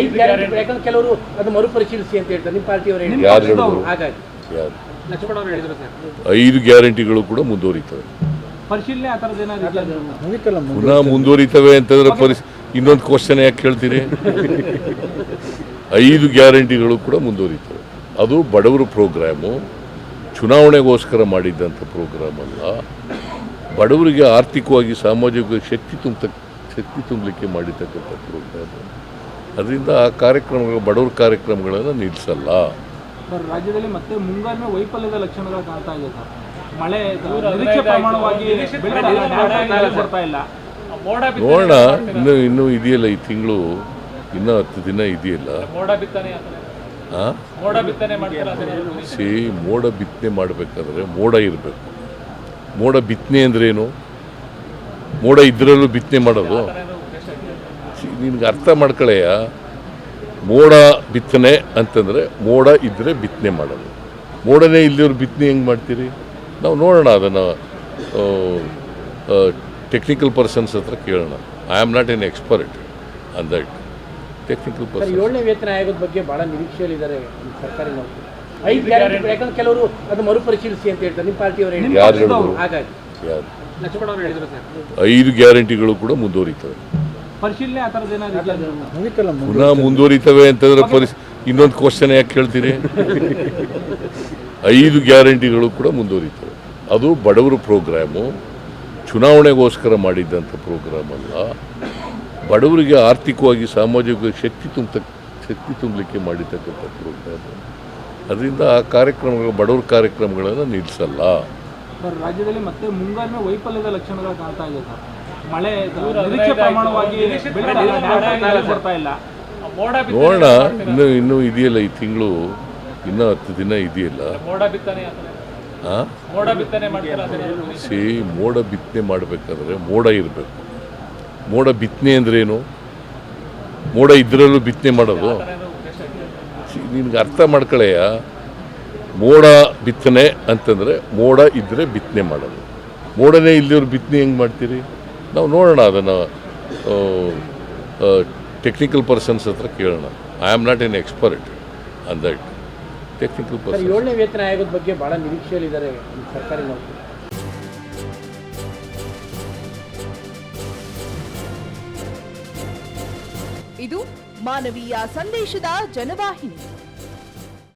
ಐದು ಗ್ಯಾರಂಟಿ ಯಾಕಂದ್ರೆ ಕೆಲವರು ಅದು ಮರುಪರಿಶೀಲಿಸಿ ಅಂತ ಹೇಳ್ತಾರೆ. ನಿಮ್ಮ ಪಾರ್ಟಿಯವರು ಹೇಳಿ ಯಾರು ಹೇಳಿದ್ರು? ಹಾಗಾಗಿ. ಯಾರು? ಲಕ್ಷ್ಮಣ ಅವರು ಹೇಳಿದ್ರು ಸರ್. ಐದು ಗ್ಯಾರಂಟಿಗಳು ಕೂಡ ಮುಂದುವರಿತವೆ. ಪರಿಶೀಲನೆ ಆ ಥರದ್ದು ಏನಾದ್ರು ಪುನಃ ಮುಂದುವರಿತವೆ ಅಂತಂದ್ರೆ ಪರಿಸ್ ಇನ್ನೊಂದು ಕ್ವಶನ್ ಯಾಕೆ ಕೇಳ್ತೀರಿ? ಐದು ಗ್ಯಾರಂಟಿಗಳು ಕೂಡ ಮುಂದುವರಿತವೆ. ಅದು ಬಡವರ ಪ್ರೋಗ್ರಾಮು. ಚುನಾವಣೆಗೋಸ್ಕರ ಮಾಡಿದ್ದಂಥ ಪ್ರೋಗ್ರಾಮ್ ಅಲ್ಲ ಬಡವರಿಗೆ ಆರ್ಥಿಕವಾಗಿ ಸಾಮಾಜಿಕವಾಗಿ ಶಕ್ತಿ ತುಂಬ ಶಕ್ತಿ ತುಂಬಲಿಕ್ಕೆ ಮಾಡಿರ್ತಕ್ಕಂಥ ಪ್ರೋಗ್ರಾಮು. ಅದರಿಂದ ಆ ಕಾರ್ಯಕ್ರಮಗಳು ಬಡವರ ಕಾರ್ಯಕ್ರಮಗಳನ್ನು ನಿಲ್ಲಿಸಲ್ಲ ಸರ್ ರಾಜ್ಯದಲ್ಲಿ ಮತ್ತೆ ಮುಂಗಾರಿನ ವೈಫಲ್ಯದ ಲಕ್ಷಣಗಳು ಕಾಣ್ತಾ ಇದೆ ಸರ್. ಮಳೆ ನಿರೀಕ್ಷೆ ಪ್ರಮಾಣವಾಗಿ ಬರ್ತಾ ಇಲ್ಲ. ನೋಡೋಣ ಇನ್ನು ಇನ್ನೂ ಇದೆಯಲ್ಲ ಈ ತಿಂಗಳು? ಇನ್ನೂ ಹತ್ತು ದಿನ ಇದೆಯಲ್ಲ? ಮೋಡ ಬಿತ್ತನೆ ಆ? ಮೋಡ ಬಿತ್ತನೆ ಮಾಡ್ತಾರೆ ಸಿ ಮೋಡ ಬಿತ್ತನೆ ಮಾಡಬೇಕಾದ್ರೆ ಮೋಡ ಇರಬೇಕು. ಮೋಡ ಬಿತ್ತನೆ ಅಂದ್ರೇನು? ಮೋಡ ಇದ್ರಲ್ಲೂ ಬಿತ್ತನೆ ಮಾಡೋದು? ನಿನ್ಗೆ ಅರ್ಥ ಮಾಡ್ಕೊಳ್ಳೆಯ ಮೋಡ ಬಿತ್ತನೆ ಅಂತಂದರೆ ಮೋಡ ಇದ್ದರೆ ಬಿತ್ತನೆ ಮಾಡೋದು. ಮೋಡನೇ ಇಲ್ಲದವ್ರು ಬಿತ್ತನೆ ಹೆಂಗೆ ಮಾಡ್ತೀರಿ? ನಾವು ನೋಡೋಣ ಅದನ್ನು ಟೆಕ್ನಿಕಲ್ ಪರ್ಸನ್ಸ್ ಹತ್ರ ಕೇಳೋಣ. I am not an expert on that technical person ಏಳನೇ ವೇತನ ಆಯೋಗದ ಬಗ್ಗೆ ಭಾಳ ನಿರೀಕ್ಷೆಯಲ್ಲಿದ್ದಾರೆ ಸರ್ಕಾರಿ ನೌಕರಿ. ಐದು ಗ್ಯಾರಂಟಿ ಯಾಕಂದ್ರೆ ಕೆಲವರು ಅದು ಮರುಪರಿಶೀಲಿಸಿ ಅಂತ ಹೇಳ್ತಾರೆ. ನಿಮ್ಮ ಪಾರ್ಟಿಯವರು ಹೇಳಿ ಯಾರು ಹೇಳಿದ್ರು? ಹಾಗಾಗಿ. ಯಾರು? ಅವರು ಹೇಳಿದ್ರು ಸರ್. ಐದು ಗ್ಯಾರಂಟಿಗಳು ಕೂಡ ಮುಂದುವರಿತವೆ. ಪರಿಶೀಲನೆ ಆ ಥರದ್ದು ಏನಾದ್ರು ಪುನಃ ಮುಂದುವರಿತವೆ ಅಂತಂದ್ರೆ ಪರಿಸ್ ಇನ್ನೊಂದು ಕ್ವಶನ್ ಯಾಕೆ ಕೇಳ್ತೀರಿ? ಐದು ಗ್ಯಾರಂಟಿಗಳು ಕೂಡ ಮುಂದುವರಿತವೆ. ಅದು ಬಡವರ ಪ್ರೋಗ್ರಾಮು ಚುನಾವಣೆಗೋಸ್ಕರ ಮಾಡಿದ್ದಂಥ ಪ್ರೋಗ್ರಾಮ್ ಅಲ್ಲ. ಬಡವರಿಗೆ ಆರ್ಥಿಕವಾಗಿ ಸಾಮಾಜಿಕವಾಗಿ ಶಕ್ತಿ ತುಂಬ ಶಕ್ತಿ ತುಂಬಲಿಕ್ಕೆ ಮಾಡಿರ್ತಕ್ಕಂಥ ಪ್ರೋಗ್ರಾಮ್. ಅದರಿಂದ ಆ ಕಾರ್ಯಕ್ರಮಗಳು ಬಡವರ ಕಾರ್ಯಕ್ರಮಗಳನ್ನು ನಿಲ್ಲಿಸಲ್ಲ ರಾಜ್ಯದಲ್ಲಿ ಮತ್ತೆ ಮುಂಗಾರಿನ ವೈಫಲ್ಯದ ಲಕ್ಷಣಗಳು ಕಾಣ್ತಾ ಇದೆ ಸರ್. ಮಳೆ ನಿರೀಕ್ಷೆ ಪ್ರಮಾಣವಾಗಿ ಬರ್ತಾ ಇಲ್ಲ. ಮೋಡ ನೋಡೋಣ ಇನ್ನು ಇನ್ನೂ ಇದೆಯಲ್ಲ ಈ ತಿಂಗಳು ಇನ್ನೂ ಹತ್ತು ದಿನ ಇದೆಯಲ್ಲ. ಮೋಡ ಬಿತ್ತನೆ ಆ? ಮೋಡ ಬಿತ್ತನೆ ಮಾಡ್ತಾರೆ ಸಿ ಮೋಡ ಬಿತ್ತನೆ ಮಾಡಬೇಕಾದ್ರೆ ಮೋಡ ಇರಬೇಕು. ಮೋಡ ಬಿತ್ತನೆ ಅಂದ್ರೇನು ಮೋಡ ಇದ್ರಲ್ಲೂ ಬಿತ್ತನೆ ಮಾಡೋದು? ನಿನ್ಗೆ ಅರ್ಥ ಮಾಡ್ಕೊಳ್ಳೆಯ ಮೋಡ ಬಿತ್ತನೆ ಅಂತಂದರೆ ಮೋಡ ಇದ್ದರೆ ಬಿತ್ತನೆ ಮಾಡೋದು. ಮೋಡನೇ ಇಲ್ಲದವ್ರು ಬಿತ್ತನೆ ಹೆಂಗೆ ಮಾಡ್ತೀರಿ? ನಾವು ನೋಡೋಣ ಅದನ್ನು ಟೆಕ್ನಿಕಲ್ ಪರ್ಸನ್ಸ್ ಹತ್ರ ಕೇಳೋಣ. I am not an expert on that technical sir person ಏಳನೇ ವೇತನ ಆಯೋಗದ ಬಗ್ಗೆ ಭಾಳ ನಿರೀಕ್ಷೆಯಲ್ಲಿದ್ದಾರೆ ಸರ್ಕಾರಿ ನೌಕರು. ಇದು ಮಾನವೀಯ ಸಂದೇಶದ ಜನವಾಹಿನಿ.